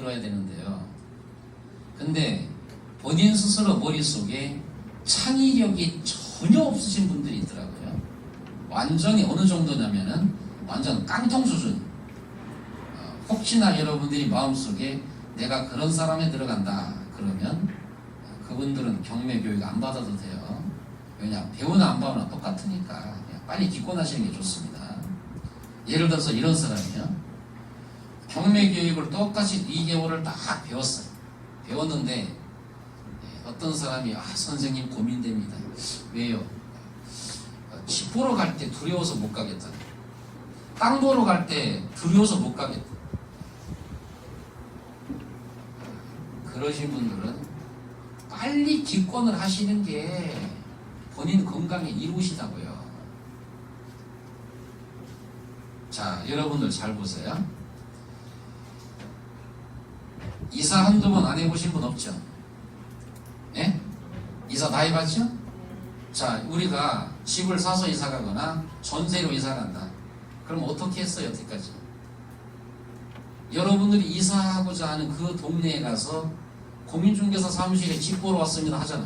만들어야 되는데요. 근데 본인 스스로 머릿속에 창의력이 전혀 없으신 분들이 있더라고요. 완전히 어느 정도냐면은 완전 깡통 수준. 어, 혹시나 여러분들이 마음속에 내가 그런 사람에 들어간다 그러면 그분들은 경매 교육 안 받아도 돼요. 왜냐 배우나 안 배우나 똑같으니까 빨리 기권하시는 게 좋습니다. 예를 들어서 이런 사람이요. 경매 교육을 똑같이 2개월을 딱 배웠어요. 배웠는데 예, 어떤 사람이 아 선생님 고민됩니다. 왜요? 어, 집 보러 갈 때 두려워서 못 가겠다. 땅 보러 갈 때 두려워서 못 가겠다. 그러신 분들은 빨리 기권을 하시는 게 본인 건강에 이루시다고요. 자, 여러분들 잘 보세요. 이사 한두 번 안 해보신 분 없죠? 예? 이사 다 해봤죠? 자, 우리가 집을 사서 이사 가거나 전세로 이사 간다. 그럼 어떻게 했어요, 여태까지? 여러분들이 이사하고자 하는 그 동네에 가서 공인중개사 사무실에 집 보러 왔습니다 하잖아요.